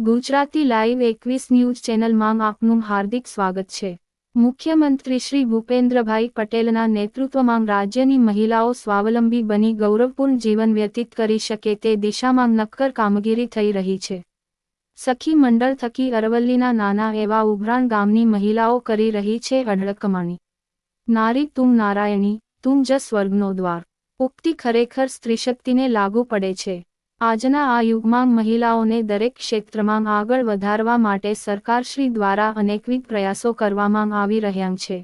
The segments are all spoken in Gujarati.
ગુજરાતી લાઈવ એકવીસ ન્યૂઝ ચેનલમાં આપનું હાર્દિક સ્વાગત છે. મુખ્યમંત્રી શ્રી ભૂપેન્દ્રભાઈ પટેલના નેતૃત્વમાં રાજ્યની મહિલાઓ સ્વાવલંબી બની ગૌરવપૂર્ણ જીવન વ્યતીત કરી શકે તે દિશામાં નક્કર કામગીરી થઈ રહી છે. સખી મંડળ થકી અરવલ્લીના નાના એવા ઉભરાણ ગામની મહિલાઓ કરી રહી છે અઢળક નારી તું નારાયણી, તું જ સ્વર્ગનો દ્વાર. ઉક્તિ ખરેખર સ્ત્રીશક્તિને લાગુ પડે છે. આજના આ યુગમાં મહિલાઓને દરેક ક્ષેત્રમાં આગળ વધારવા માટે સરકારશ્રી દ્વારા અનેકવિધ પ્રયાસો કરવામાં આવી રહ્યા છે.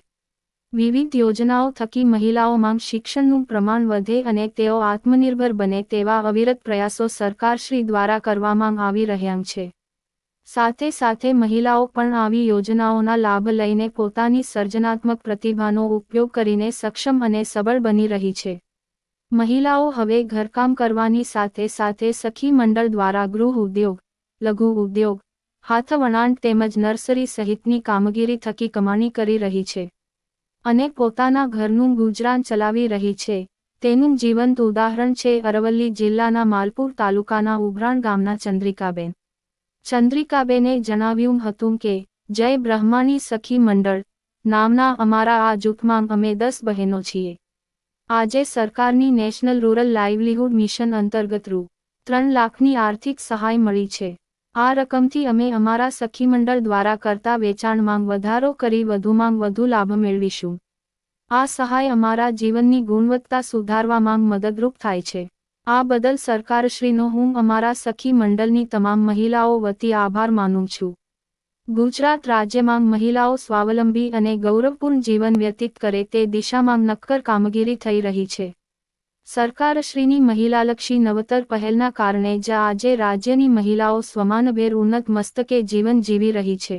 વિવિધ યોજનાઓ થકી મહિલાઓમાં શિક્ષણનું પ્રમાણ વધે અને તેઓ આત્મનિર્ભર બને તેવા અવિરત પ્રયાસો સરકારશ્રી દ્વારા કરવામાં આવી રહ્યા છે. સાથે સાથે મહિલાઓ પણ આવી યોજનાઓના લાભ લઈને પોતાની સર્જનાત્મક પ્રતિભાનો ઉપયોગ કરીને સક્ષમ અને સબળ બની રહી છે. મહિલાઓ હવે ઘરકામ કરવાની સાથે સાથે સખી મંડળ દ્વારા ગૃહ ઉદ્યોગ, લઘુ ઉદ્યોગ હાથવણાટ તેમજ નર્સરી સહિતની કામગીરી થકી કમાણી કરી રહી છે. અને પોતાના ઘરનું ગુજરાન ચલાવી રહી છે. તેનું જીવંત ઉદાહરણ છે અરવલ્લી જિલ્લાના માલપુર તાલુકાના ઉભરાણ ગામના ચંદ્રિકાબેન. ચંદ્રિકાબેને જણાવ્યું હતું કે, જય બ્રહ્માની સખી મંડળ. નામના અમારા આ જૂથમાં અમે દસ બહેનો છીએ. આજે સરકારની નેશનલ રૂરલ લાઇવલીહુડ મિશન અંતર્ગત રૂ. ત્રણ લાખની આર્થિક સહાય મળી છે. આ રકમથી અમે અમારા સખી મંડળ દ્વારા કરતા વેચાણમાં વધારો કરી વધુમાં વધુ લાભ મેળવીશું. આ સહાય અમારા જીવનની ગુણવત્તા સુધારવામાં મદદરૂપ થાય છે. આ બદલ સરકારશ્રીનો હું અમારા સખી મંડળની તમામ મહિલાઓ વતી આભાર માનું છું. ગુજરાત રાજ્યમાં મહિલાઓ સ્વાવલંબી અને ગૌરવપૂર્ણ જીવન વ્યતીત કરે તે દિશામાં નક્કર કામગીરી થઈ રહી છે. સરકારશ્રીની મહિલાલક્ષી નવતર પહેલના કારણે જ આજે રાજ્યની મહિલાઓ સ્વમાનભેર ઉન્નત મસ્તકે જીવન જીવી રહી છે.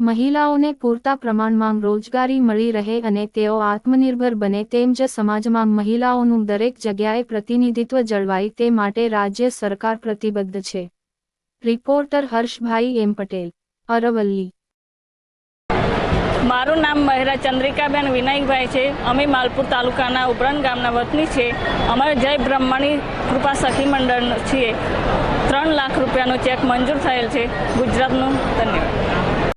મહિલાઓને પૂરતા પ્રમાણમાં રોજગારી મળી રહે અને તેઓ આત્મનિર્ભર બને તેમ જ સમાજમાં મહિલાઓનું દરેક જગ્યાએ પ્રતિનિધિત્વ જળવાય તે માટે રાજ્ય સરકાર પ્રતિબદ્ધ છે. રિપોર્ટર હર્ષભાઈ એમ પટેલ અરવલ્લી. મારું નામ મહેરા ચંદ્રિકાબેન વિનાયકભાઈ છે. અમે માલપુર તાલુકાના ઉપરાણ ગામના વતની છે. અમારે જય બ્રહ્માની કૃપા સખી મંડળ છીએ. ત્રણ લાખ રૂપિયાનો ચેક મંજૂર થયેલ છે. ગુજરાતનું ધન્યવાદ.